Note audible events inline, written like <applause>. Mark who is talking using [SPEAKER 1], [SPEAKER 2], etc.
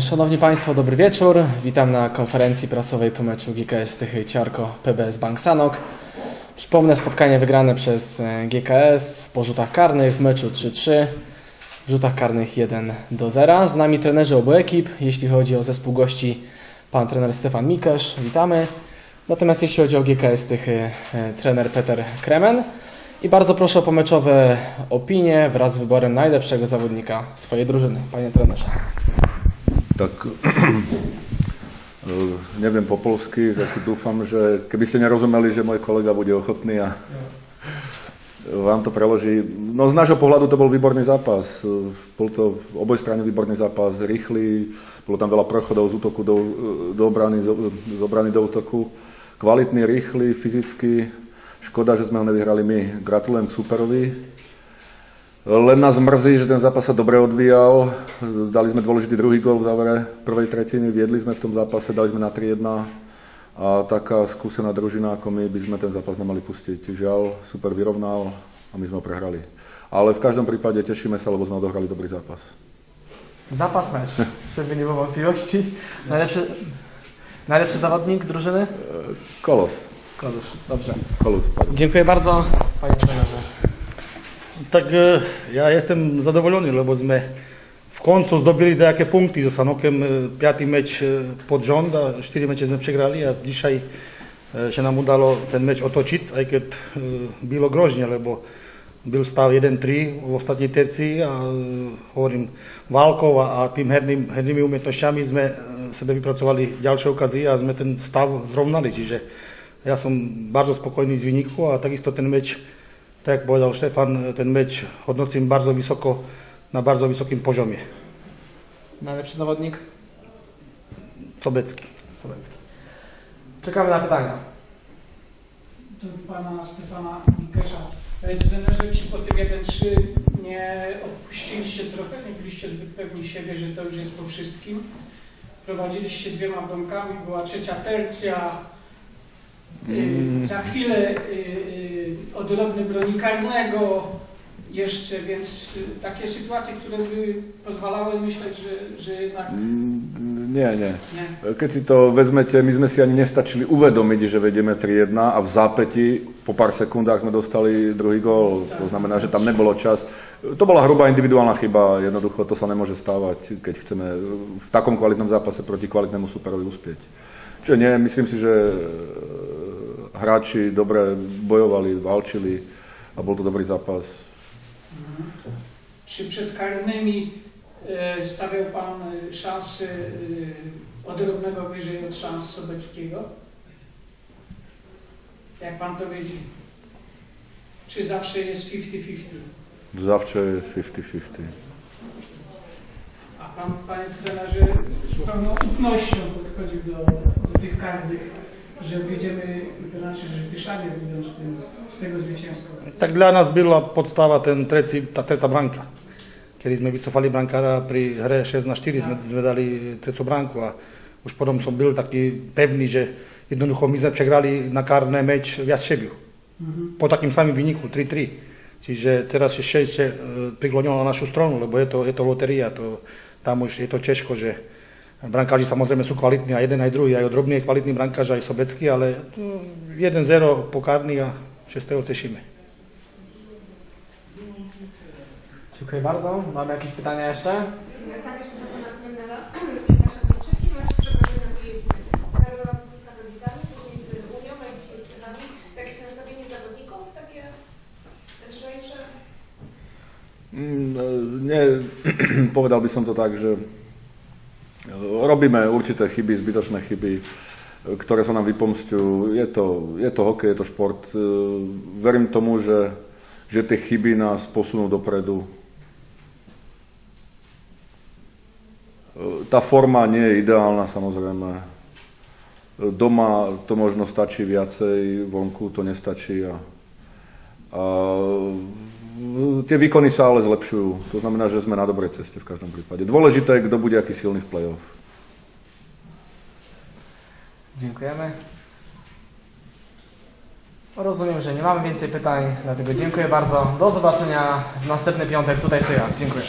[SPEAKER 1] Szanowni Państwo, dobry wieczór. Witam na konferencji prasowej po meczu GKS Tychy Ciarko PBS Bank Sanok. Przypomnę spotkanie wygrane przez e, GKS po rzutach karnych w meczu 3-3, w rzutach karnych 1 do 0. Z nami trenerzy obu ekip. Jeśli chodzi o zespół gości, pan trener Stefan Mikesz, witamy. Natomiast jeśli chodzi o GKS Tychy, e, trener Peter Kremen. I bardzo proszę o pomeczowe opinie wraz z wyborem najlepszego zawodnika swojej drużyny. Panie trenerze.
[SPEAKER 2] Tak <clears throat> eh, neviem po polsky, tak dúfam, že keby ste nerozumeli, že môj kolega bude ochotný a <laughs> vám to preloží. No z nášho pohľadu to bol výborný zápas. Bol to obojstranne výborný zápas, rýchly, bolo tam veľa prechodov z útoku do, do obrany, z obrany do útoku. Kvalitný, rýchly, fyzicky. Škoda, že sme ho nevyhrali my. Gratulujem k superovi. Len nás mrzí, že ten zápas sa dobre odvíjal. Dali sme dôležitý druhý gol v závere prvej tretiny, viedli sme v tom zápase, dali sme na 3-1 a taká skúsená družina ako my by sme ten zápas nemali pustiť. Žiaľ, super vyrovnal a my sme ho prehrali. Ale v každom prípade tešíme sa, lebo sme odohrali dobrý zápas.
[SPEAKER 1] Zapas mecz, żeby nie było wątpliwości. Najlepszy, najlepszy zawodnik drużyny?
[SPEAKER 2] Kolos.
[SPEAKER 1] Kodusz, dobrze.
[SPEAKER 2] Kolus.
[SPEAKER 1] Dziękuję bardzo, panie trenerze.
[SPEAKER 3] Tak e, ja jestem zadowolony, lebo sme v koncu zdobili nejaké punkty so Sanokem, e, piatý meč e, pod rząd a štyri meče sme pregrali a dzisiaj že nám udalo ten meč otočiť, aj keď e, bylo grožne, lebo byl stav 1-3 v ostatnej terci a hovorím, válkou a, a tým herným, hernými umietnosťami sme sebe vypracovali ďalšie okazy a sme ten stav zrovnali, čiže ja som bardzo spokojný z výniku a takisto ten meč tak jak povedal Štefan, ten meč hodnocím bardzo vysoko, na bardzo vysokim poziomie.
[SPEAKER 1] Najlepszy zawodnik?
[SPEAKER 3] Sobecký.
[SPEAKER 1] Sobecki. Czekamy na pytania.
[SPEAKER 4] do pana Stefana Mikesza. Trenerze, czy po tym 1-3 nie odpuściliście trochę, nie byliście zbyt pewni siebie, że to już jest po wszystkim? Prowadziliście dwiema bramkami, była trzecia tercja,
[SPEAKER 2] Mm.
[SPEAKER 4] y, za chwilę y, y, odrobny broni karnego jeszcze, więc takie sytuacje, które by pozwalały myśleć, że, że jednak
[SPEAKER 2] Mm, Nie, nie. Keď si to vezmete, my sme si ani nestačili uvedomiť, že vedieme 3-1 a v zápäti po pár sekundách sme dostali druhý gól. To znamená, že tam nebolo čas. To bola hrubá individuálna chyba, jednoducho to sa nemôže stávať, keď chceme v takom kvalitnom zápase proti kvalitnému superovi uspieť. Čiže nie, myslím si, že hráči dobre bojovali, válčili a bol to dobrý zápas.
[SPEAKER 4] Czy przed karnymi e, stawiał Pan e, szansy e, odrobnego wyżej od szans Sobeckiego? Jak Pan to widzi? Czy zawsze jest 50-50?
[SPEAKER 2] Zawsze jest 50-50.
[SPEAKER 4] A Pan, Panie trenerze, z pełną ufnością podchodził do, do tych karnych, że wyjdziemy, to znaczy, że Tyszanie wyjdą z, tym, z tego zwycięstwa.
[SPEAKER 3] Tak dla nás byla podstava ten treci, tá treca branka. Kedy sme vycofali brankára pri hre 6 na 4, sme, sme dali trecu branku a už potom som byl taký pevný, že jednoducho my sme pregrali na kárne meč viac šebiu.
[SPEAKER 4] Mhm.
[SPEAKER 3] Po takým samým výniku 3-3. Čiže teraz je šťastie e, priklonilo na našu stranu, lebo je to, je to loteria, to, tam už je to ťažko, že brankáži samozrejme sú kvalitní a jeden aj druhý, aj odrobný je kvalitný brankáž, aj sobecký, ale tu 1-0 po kárny a 6. cieszymy.
[SPEAKER 1] Dziękuję bardzo. Mamy jakieś pytania jeszcze?
[SPEAKER 5] Tak, jeszcze do pana trenera. Przepraszam, trzeci mecz przeprowadzony na wyjeździe. Starowała wysypka do Witami, później z Unią, a dzisiaj przed nami. Jakieś nastawienie zawodników, takie lżejsze?
[SPEAKER 2] Mm, Nie, <clears throat> povedal by som to tak, že e, robíme určité chyby, zbytočné chyby, ktoré sa nám vypomstujú. Je to, je to hokej, je to šport. E, Verím tomu, že, že tie chyby nás posunú dopredu. E, Tá forma nie je ideálna, samozrejme. Doma to možno stačí viacej, vonku to nestačí a, a tie výkony sa ale zlepšujú. To znamená, že sme na dobrej ceste v každom prípade. Dôležité je, kto bude aký silný v play-off.
[SPEAKER 1] Dziękujemy. Rozumiem, że nie mamy więcej pytań, dlatego dziękuję bardzo. Do zobaczenia w następny piątek tutaj w Tyjach. Dziękuję.